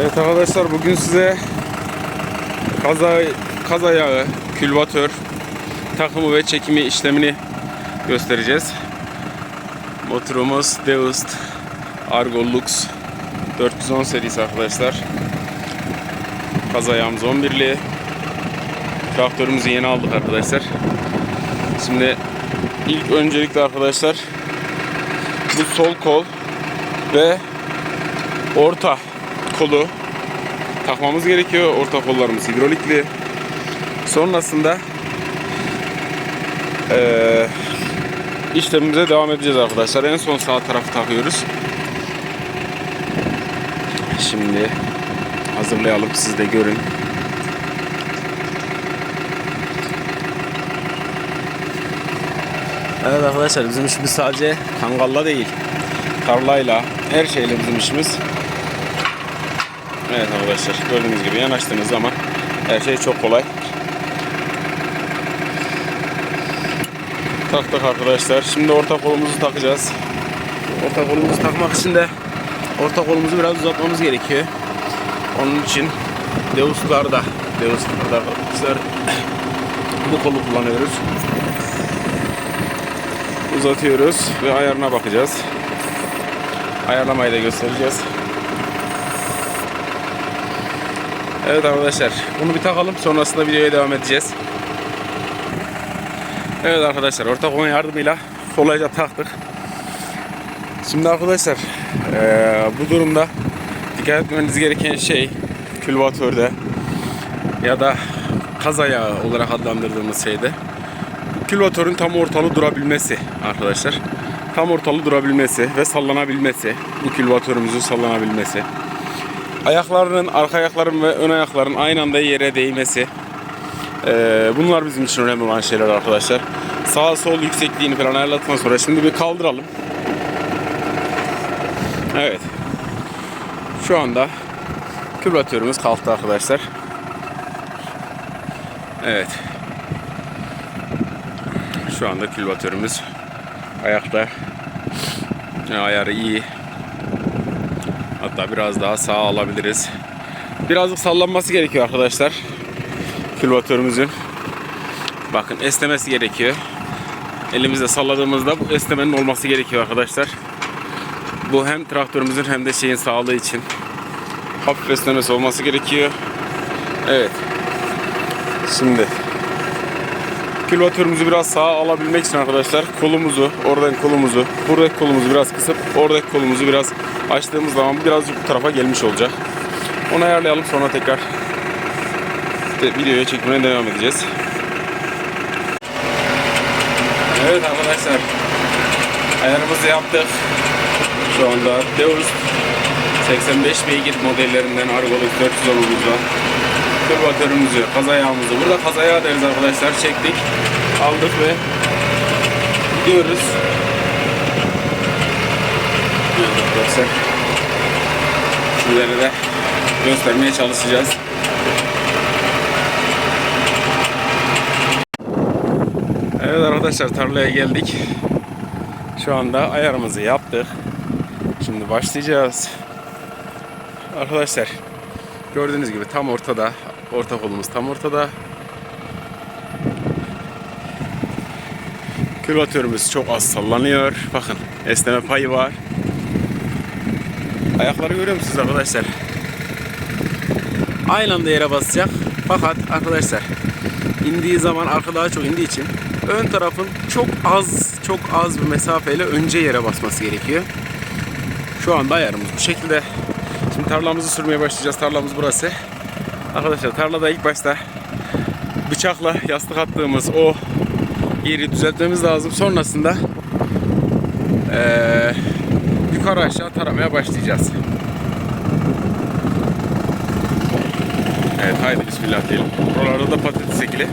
Evet arkadaşlar bugün size kaza kaz ayağı, külvatör takımı ve çekimi işlemini göstereceğiz. Motorumuz Deust Argo Lux 410 serisi arkadaşlar. Kaz ayağımız 11'li. Traktörümüzü yeni aldık arkadaşlar. Şimdi ilk öncelikle arkadaşlar bu sol kol ve orta kolu takmamız gerekiyor. Orta kollarımız hidrolikli. Sonrasında eee işlemimize devam edeceğiz arkadaşlar. En son sağ tarafı takıyoruz. Şimdi hazırlayalım siz de görün. Evet arkadaşlar bizim işimiz sadece kangalla değil. Tarlayla, her şeyle bizim işimiz. Evet arkadaşlar gördüğünüz gibi yanaştığınız zaman her şey çok kolay. Taktık arkadaşlar. Şimdi orta kolumuzu takacağız. Orta kolumuzu takmak için de orta kolumuzu biraz uzatmamız gerekiyor. Onun için Deus'larda Deus'larda arkadaşlar bu kolu kullanıyoruz. Uzatıyoruz ve ayarına bakacağız. Ayarlamayı da göstereceğiz. Evet arkadaşlar bunu bir takalım sonrasında videoya devam edeceğiz. Evet arkadaşlar orta konu yardımıyla kolayca taktık. Şimdi arkadaşlar eee, bu durumda dikkat etmeniz gereken şey külvatörde ya da kaz ayağı olarak adlandırdığımız şeyde külvatörün tam ortalı durabilmesi arkadaşlar. Tam ortalı durabilmesi ve sallanabilmesi. Bu külvatörümüzün sallanabilmesi. Ayaklarının, arka ayakların ve ön ayakların aynı anda yere değmesi. Ee, bunlar bizim için önemli olan şeyler arkadaşlar. Sağ sol yüksekliğini falan ayarladıktan sonra şimdi bir kaldıralım. Evet. Şu anda külvatörümüz kalktı arkadaşlar. Evet. Şu anda külvatörümüz ayakta. Yani ayarı iyi. Hatta biraz daha sağa alabiliriz. Birazcık sallanması gerekiyor arkadaşlar. Külvatörümüzün. Bakın esnemesi gerekiyor. Elimizde salladığımızda bu esnemenin olması gerekiyor arkadaşlar. Bu hem traktörümüzün hem de şeyin sağlığı için hafif esnemesi olması gerekiyor. Evet. Şimdi külvatörümüzü biraz sağa alabilmek için arkadaşlar kolumuzu, oradan kolumuzu, buradaki kolumuzu biraz kısıp oradaki kolumuzu biraz açtığımız zaman birazcık bu tarafa gelmiş olacak. Onu ayarlayalım sonra tekrar de videoya çekmeye devam edeceğiz. Evet arkadaşlar ayarımızı yaptık. Şu anda Deus 85 beygir modellerinden Argo'luk 410'umuzla külvatörümüzü, kaz ayağımızı burada kaz ayağı deriz arkadaşlar çektik aldık ve gidiyoruz. Evet arkadaşlar sizlere de göstermeye çalışacağız. Evet arkadaşlar tarlaya geldik. Şu anda ayarımızı yaptık. Şimdi başlayacağız. Arkadaşlar gördüğünüz gibi tam ortada. Orta kolumuz tam ortada. Külvatörümüz çok az sallanıyor. Bakın esneme payı var. Ayakları görüyor musunuz arkadaşlar? Aynı anda yere basacak. Fakat arkadaşlar indiği zaman arka daha çok indiği için ön tarafın çok az çok az bir mesafeyle önce yere basması gerekiyor. Şu anda ayarımız bu şekilde. Şimdi tarlamızı sürmeye başlayacağız. Tarlamız burası. Arkadaşlar tarlada ilk başta bıçakla yastık attığımız o yeri düzeltmemiz lazım. Sonrasında eee, yukarı aşağı taramaya başlayacağız. Evet haydi bismillah diyelim. Buralarda da patates ekili.